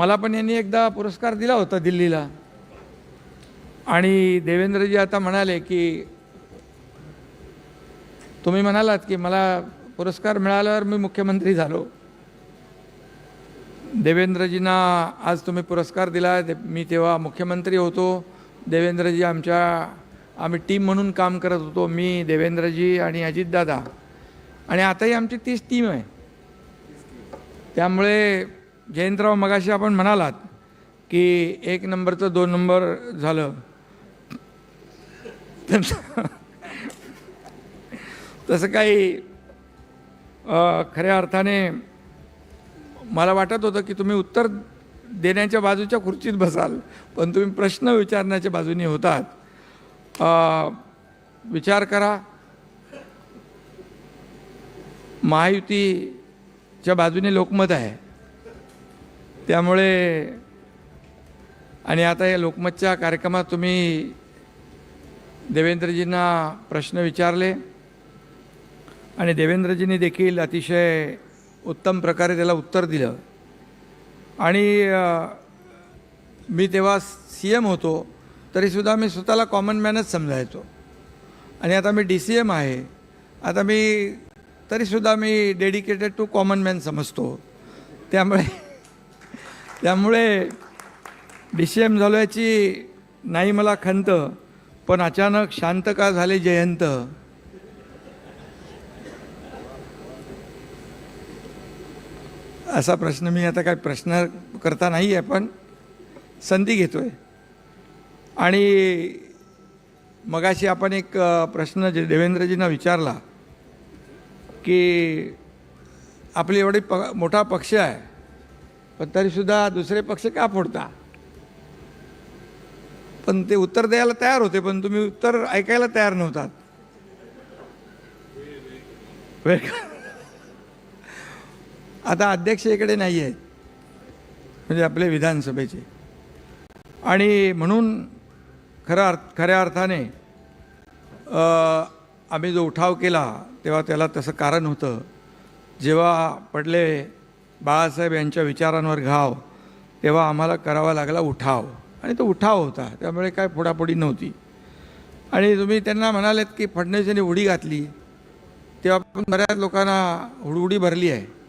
मला पण यांनी एकदा पुरस्कार दिला होता दिल्लीला. आणि देवेंद्रजी आता म्हणाले की तुम्ही म्हणालात की मला पुरस्कार मिळाल्यावर मी मुख्यमंत्री झालो. देवेंद्रजींना आज तुम्ही पुरस्कार दिला ते- मी तेव्हा मुख्यमंत्री होतो. देवेंद्रजी आमच्या आम्ही टीम म्हणून काम करत होतो मी देवेंद्रजी आणि अजितदादा. आणि आताही आमची तीच टीम आहे. त्यामुळे जयंतराव मगाशी आपण म्हणालात की एक नंबरचं दोन नंबर झालं. तसं- तसं काही खऱ्या अर्थाने मला वाटत होतं की तुम्ही उत्तर देण्याच्या बाजूच्या खुर्चीत बसाल पण तुम्ही प्रश्न विचारण्याच्या बाजूने होतात. विचार करा. महायुतीच्या बाजूने लोकमत आहे. त्यामुळे आणि आता या लोकमतच्या कार्यक्रमात तुम्ही देवेंद्रजींना प्रश्न विचारले आणि देवेंद्रजींनी देखील अतिशय उत्तम प्रकारे त्याला उत्तर दिलं. आणि मी तेव्हा सी एम होतो तरीसुद्धा मी स्वतःला कॉमन मॅनच समजायचो. आणि आता मी डी सी एम आहे. आता मी तरीसुद्धा मी डेडिकेटेड टू कॉमन मॅन समजतो. त्यामुळे त्यामुळे डी सी एम झाल्याची नाही मला खंत पण अचानक शांत का झाले जयंत? असा प्रश्न मी आता काय प्रश्न करता नाही आहे पण संधी घेतोय. आणि मगाशी आपण एक प्रश्न जे देवेंद्रजींना विचारला की आपली एवढी प मोठा पक्ष आहे पण तरीसुद्धा दुसरे पक्ष का फोडता? पण ते उत्तर द्यायला तयार होते पण तुम्ही उत्तर ऐकायला तयार नव्हतात. का? आता अध्यक्ष इकडे नाही आहेत म्हणजे आपले विधानसभेचे. आणि म्हणून खरा अर्थ खऱ्या अर्थाने आम्ही जो उठाव केला तेव्हा त्याला तसं कारण होतं. जेव्हा पडले बाळासाहेब यांच्या विचारांवर घाव तेव्हा आम्हाला करावा लागला उठाव. आणि तो उठाव होता त्यामुळे काय फोडाफोडी नव्हती. आणि तुम्ही त्यांना म्हणालेत की फडणवीस यांनी उडी घातली तेव्हा पण बऱ्याच लोकांना हुडहुडी भरली आहे.